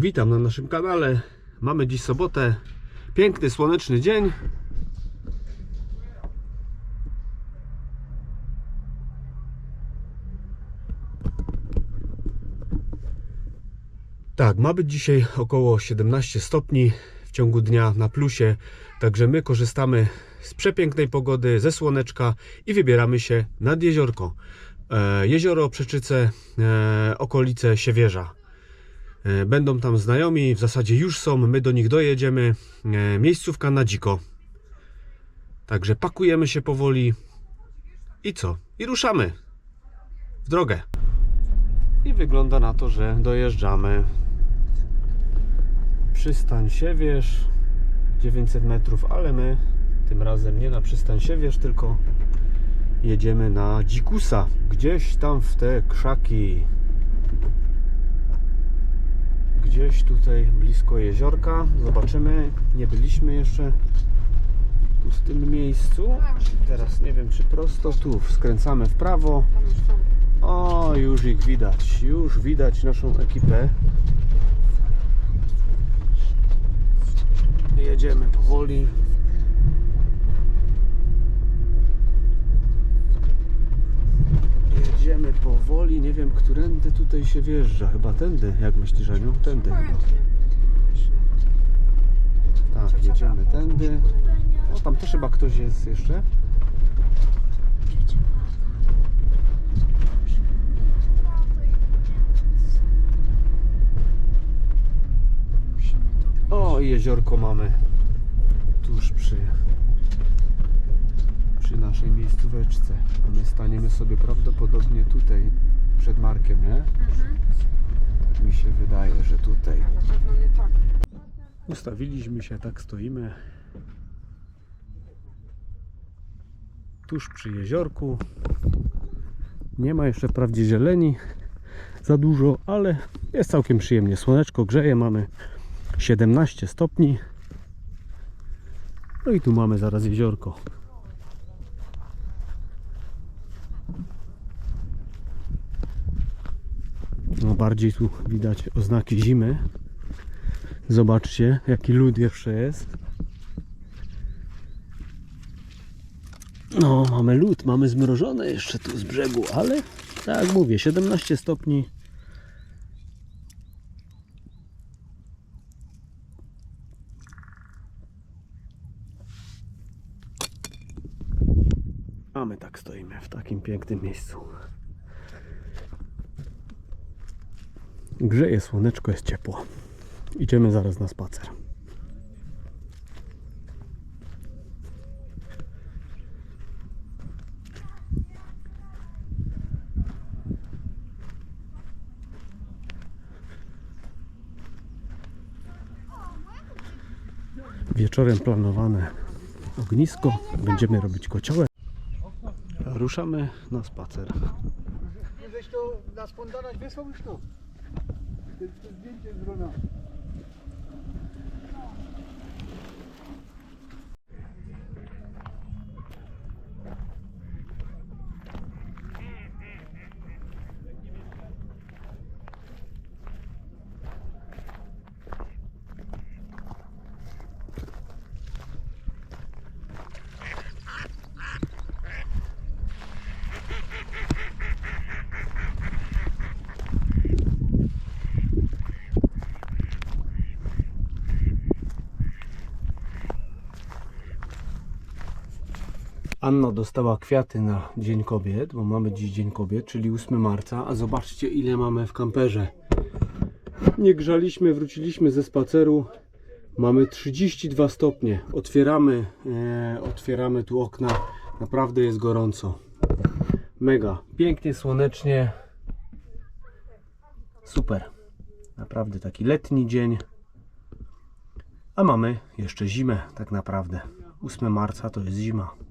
Witam na naszym kanale. Mamy dziś sobotę. Piękny, słoneczny dzień. Tak, ma być dzisiaj około 17 stopni w ciągu dnia na plusie. Także my korzystamy z przepięknej pogody, ze słoneczka i wybieramy się nad jeziorko. E, jezioro Przeczyce, e, okolice Siewierza. E, Będą tam znajomi, w zasadzie już są, my do nich dojedziemy. E, Miejscówka na dziko. Także pakujemy się powoli i co? I ruszamy w drogę. I wygląda na to, że dojeżdżamy. Przystań Siewierz 900 metrów, ale my tym razem nie na przystań Siewierz, tylko jedziemy na Dzikusa, gdzieś tam w te krzaki gdzieś tutaj blisko jeziorka. Zobaczymy. Nie byliśmy jeszcze tu w tym miejscu. Teraz nie wiem czy prosto. Tu skręcamy w prawo. O, już ich widać. Już widać naszą ekipę. Jedziemy powoli. Jedziemy powoli, nie wiem, którędy tutaj się wjeżdża. Chyba tędy, jak myślisz, Aniu? Tędy chyba. Tak, jedziemy tędy. O, tam też chyba ktoś jest jeszcze. O, i jeziorko mamy tuż przy, naszej miejscóweczce. A my staniemy sobie prawdopodobnie tutaj przed Markiem, nie? Tak mi się wydaje, że tutaj. Tak. Ustawiliśmy się, tak stoimy. Tuż przy jeziorku. Nie ma jeszcze wprawdzie zieleni za dużo, ale jest całkiem przyjemnie. Słoneczko grzeje, mamy 17 stopni. No i tu mamy zaraz jeziorko. Bardziej tu widać oznaki zimy. Zobaczcie, jaki lód jeszcze jest. No, mamy lód, mamy zmrożone jeszcze tu z brzegu, ale tak jak mówię, 17 stopni. A my tak stoimy w takim pięknym miejscu. Grzeje słoneczko, jest ciepło. Idziemy zaraz na spacer. Wieczorem planowane ognisko. Będziemy robić kociołek. Ruszamy na spacer. Żeś to na spontanać wysłał już tu. To, to zdjęcie z drona. Anna dostała kwiaty na Dzień Kobiet, bo mamy dziś Dzień Kobiet, czyli 8 marca, a zobaczcie ile mamy w kamperze. Nie grzaliśmy, wróciliśmy ze spaceru. Mamy 32 stopnie. Otwieramy, e, otwieramy tu okna. Naprawdę jest gorąco. Mega. Pięknie, słonecznie. Super. Naprawdę taki letni dzień. A mamy jeszcze zimę tak naprawdę. 8 marca to jest zima.